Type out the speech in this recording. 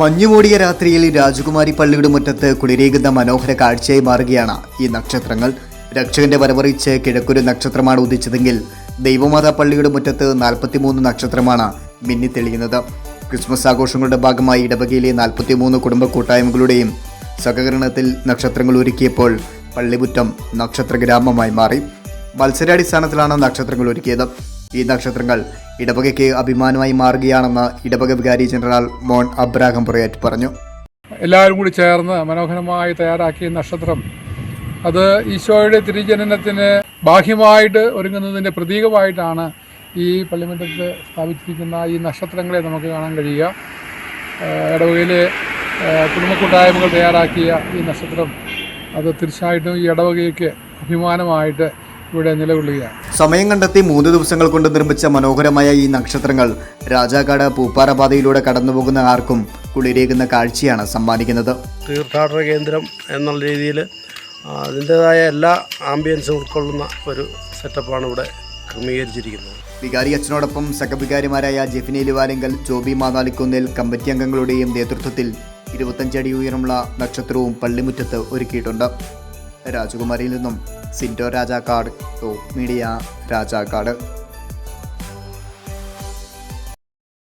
മഞ്ഞുമൂടിയ രാത്രിയിൽ രാജകുമാരി പള്ളിയുടെ മുറ്റത്ത് കുളിരേകുന്ന മനോഹര കാഴ്ചയായി മാറുകയാണ് ഈ നക്ഷത്രങ്ങൾ. രക്ഷകന്റെ വരവറിയിച്ച് കിഴക്കൊരു നക്ഷത്രമാണ് ഉദിച്ചതെങ്കിൽ ദൈവമാതാ പള്ളിയുടെ മുറ്റത്ത് നാൽപ്പത്തിമൂന്ന് നക്ഷത്രമാണ് മിന്നിത്തെളിയുന്നത് ക്രിസ്മസ് ആഘോഷങ്ങളുടെ ഭാഗമായി ഇടവകയിലെ നാൽപ്പത്തിമൂന്ന് കുടുംബ കൂട്ടായ്മകളുടെയും സഹകരണത്തിൽ നക്ഷത്രങ്ങൾ ഒരുക്കിയപ്പോൾ പള്ളിമുറ്റം നക്ഷത്ര ഗ്രാമമായി മാറി. മത്സരാടിസ്ഥാനത്തിലാണ് നക്ഷത്രങ്ങൾ ഒരുക്കിയത്. ഈ നക്ഷത്രങ്ങൾ ഇടവകയ്ക്ക് അഭിമാനമായി മാറുകയാണെന്ന് ഇടവക വികാരി ജനറൽ മോൺ അബ്രാഹം പുറയാറ്റ് പറഞ്ഞു. എല്ലാവരും കൂടി ചേർന്ന് മനോഹരമായി തയ്യാറാക്കിയ നക്ഷത്രം. അത് ഈശോയുടെ തിരിജനനത്തിന് ബാഹ്യമായിട്ട് ഒരുങ്ങുന്നതിന്റെ പ്രതീകമായിട്ടാണ് ഈ പള്ളിമറ്റത്ത് സ്ഥാപിച്ചിരിക്കുന്ന ഈ നക്ഷത്രങ്ങളെ നമുക്ക് കാണാൻ കഴിയുക. ഇടവകയിലെ കുടുംബക്കൂട്ടായ്മകൾ തയ്യാറാക്കിയ ഈ നക്ഷത്രം അത് തീർച്ചയായിട്ടും ഈ ഇടവകയ്ക്ക് അഭിമാനമായിട്ട് ഇവിടെ നിലകൊള്ളുകയാണ്. സമയം കണ്ടെത്തി മൂന്ന് ദിവസങ്ങൾ കൊണ്ട് നിർമ്മിച്ച മനോഹരമായ ഈ നക്ഷത്രങ്ങൾ രാജാക്കാട് പൂപ്പാറ പാതയിലൂടെ കടന്നുപോകുന്ന ആർക്കും കുളിരേകുന്ന കാഴ്ചയാണ് സമ്മാനിക്കുന്നത്. തീർത്ഥാടന കേന്ദ്രം എന്നുള്ള രീതിയിൽ അതിന്റെതായ എല്ലാ ആംബിയൻസും ഉൾക്കൊള്ളുന്ന ഒരു സെറ്റപ്പാണ് ഇവിടെ ക്രമീകരിച്ചിരിക്കുന്നത്. വികാരി അച്ഛനോടൊപ്പം സഹവികാരിമാരായ ജെഫിനി ലിവാലിങ്കൽ ജോബി മാതാലിക്കുന്നിൽ കമ്മിറ്റി അംഗങ്ങളുടെയും നേതൃത്വത്തിൽ ഇരുപത്തഞ്ചടി ഉയരമുള്ള നക്ഷത്രവും പള്ളിമുറ്റത്ത് ഒരുക്കിയിട്ടുണ്ട്. രാജകുമാരിയിൽ നിന്നും സിൻഡോ രാജാക്കാട് ടോപ്പ് മീഡിയ രാജാക്കാട്.